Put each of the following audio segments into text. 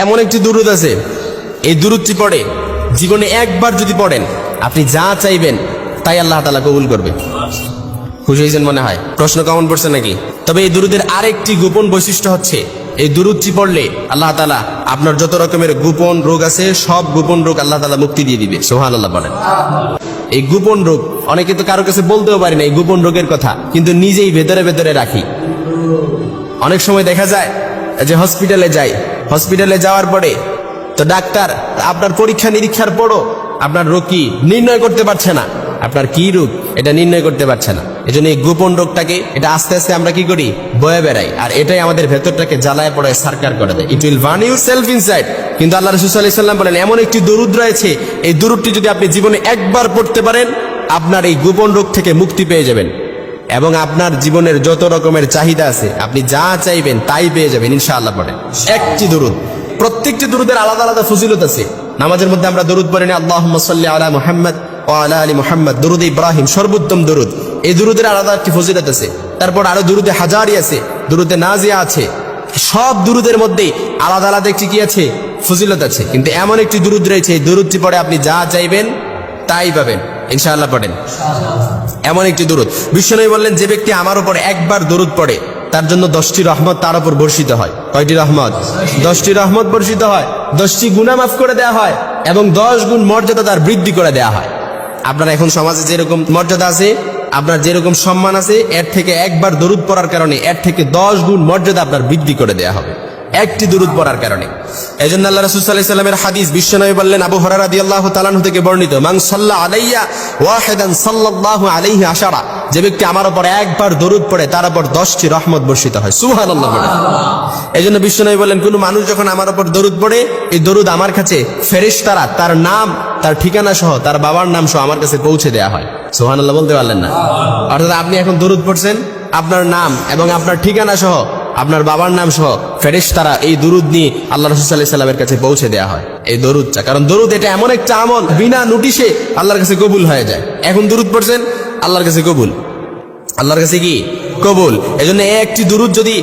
এমন একটি দুরুদ আছে। এই দুরুদটি পড়ে, জীবনে একবার যদি পড়েন, আপনি যা চাইবেন, তাই আল্লাহ তালা কবুল করবে। খুশি হয়েছেন মনে হয়? প্রশ্ন কেমন পড়ছে নাকি? তবে এই দুরুদের আরেকটি গোপন বৈশিষ্ট্য হচ্ছে, এই দুরুদটি পড়লে আল্লাহ তালা আপনার যত রকমের গোপন রোগ আছে, সব গোপন রোগ আল্লাহ তালা মুক্তি দিয়ে দিবে। সোহান আল্লাহ বলেন। এই গোপন রোগ, অনেকে তো কারও কাছে বলতেও পারি না এই গোপন রোগের কথা, কিন্তু নিজেই ভেতরে ভেতরে রাখি। অনেক সময় দেখা যায় যে হসপিটালে যাই হসপিটালে যাওয়ার পরে তো ডাক্তার, আপনার পরীক্ষা নিরীক্ষার পরও আপনার রোগ কি নির্ণয় করতে পারছে না। আপনার কি রোগ? এটা নির্ণয় করতে পারছে না। এই জন্য এই গোপন রোগটাকে এটা আস্তে আস্তে আমরা কি করি? বয়ে বেড়াই। আর এটাই আমাদের ভেতরটাকে জ্বালায় পড়ে সার্কার করে দেয়। ইট উইল ভান ইউ সেলফ ইনসাইড কিন্তু আল্লাহ রসুল সাল্লাম বলেন, এমন একটি দরুদ রয়েছে, এই দরুদটি যদি আপনি জীবনে একবার পড়তে পারেন, আপনার এই গোপন রোগ থেকে মুক্তি পেয়ে যাবেন। এবং আপনার জীবনের যত রকমের চাহিদা আছে, আপনি যা চাইবেন তাই পেয়ে যাবেন ইনশাআল্লাহ পড়েন একটি দরুদ। প্রত্যেকটি দরুদের আলাদা আলাদা ফজিলত আছে। নামাজের মধ্যে আমরা দরুদ পড়ি না আল্লাহ সাল্লি আলা মুহাম্মদ ও আলা আলী মুহাম্মদ, দরুদ ইব্রাহিম, সর্বোত্তম দরুদ। এই দরুদের আলাদা একটি ফজিলত আছে। তারপর আরও দরুদে হাজারি আছে, দরুদে নাজিয়া আছে। সব দুরুদের মধ্যেই আলাদা আলাদা একটি কি আছে? ফজিলত আছে। কিন্তু এমন একটি দুরুদ রয়েছে, এই দুরুদটি পড়ে আপনি যা চাইবেন তাই পাবেন। ইনশাআল্লাহ পড়েন। এমন একটি দরুদ। বিশ্বনবী বললেন, যে ব্যক্তি আমার উপর একবার দরুদ পড়ে, তার জন্য দশটি রহমত তার উপর বর্ষিত হয়। কয়টি রহমত? দশটি রহমত বর্ষিত হয়, দশটি গুণা মাফ করে দেওয়া হয়, এবং দশ গুণ মর্যাদা তার বৃদ্ধি করে দেওয়া হয়। আপনার এখন সমাজে যেরকম মর্যাদা আছে, আপনার যেরকম সম্মান আছে, এর থেকে একবার দরুদ পড়ার কারণে এর থেকে দশ গুণ মর্যাদা আপনার বৃদ্ধি করে দেওয়া হবে। একটি দরুদ পড়ার কারণে। এই জন্য আল্লাহ রসুল সাল্লাহ সাল্লামের হাদিস বিশ্বনবী বললেন, আবু হরারা দি আল্লাহ তালানহ থেকে বর্ণিত মাং সাল্লাহ আলাইয়া ওয়াহেদান সাল্লাল্লাহু আলাইহি আশারা যে ব্যক্তি আমার উপর একবার দরুদ পড়ে, তার উপর দশটি রহমত বর্ষিত হয়। সুহান আল্লাহ এই জন্য বিশ্বনবী বললেন, কোনো মানুষ যখন আমার উপর দরুদ পড়ে, এই দরুদ আমার কাছে ফেরেশতারা, তার নাম, তার ঠিকানা সহ, তার বাবার নাম সহ আমার কাছে পৌঁছে দেওয়া হয়। সোহান আল্লাহ বলতে পারলেন না। অর্থাৎ আপনি এখন দরুদ পড়ছেন, আপনার নাম এবং আপনার ঠিকানা সহ আপনার বাবার নাম সহ ফেরেশ তারা এই দরুদ নিয়ে আল্লাহ রসুল্লাহ সাল্লামের কাছে পৌঁছে দেওয়া হয়। এই দরুদটা কারণ দরুদ এটা এমন একটা আমল, বিনা নোটিশে আল্লাহর কাছে কবুল হয়ে যায়। এখন দরুদ পড়ছেন, আল্লাহর কাছে কবুল। আল্লাহর কাছে কি? কবুল। এজন্য একটি দুরুদ যদি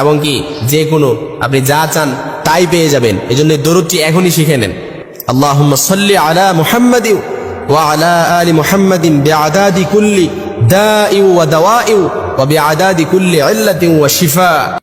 এবং কি যে কোনো আপনি যা চান তাই পেয়ে যাবেন এই জন্য দরুদটি এখনই শিখে নেন আল্লাহ সাল্লি আলা মুহাম্মাদি وعلى آل محمد بعداد كل داء ودواء وبعداد كل علة وشفاء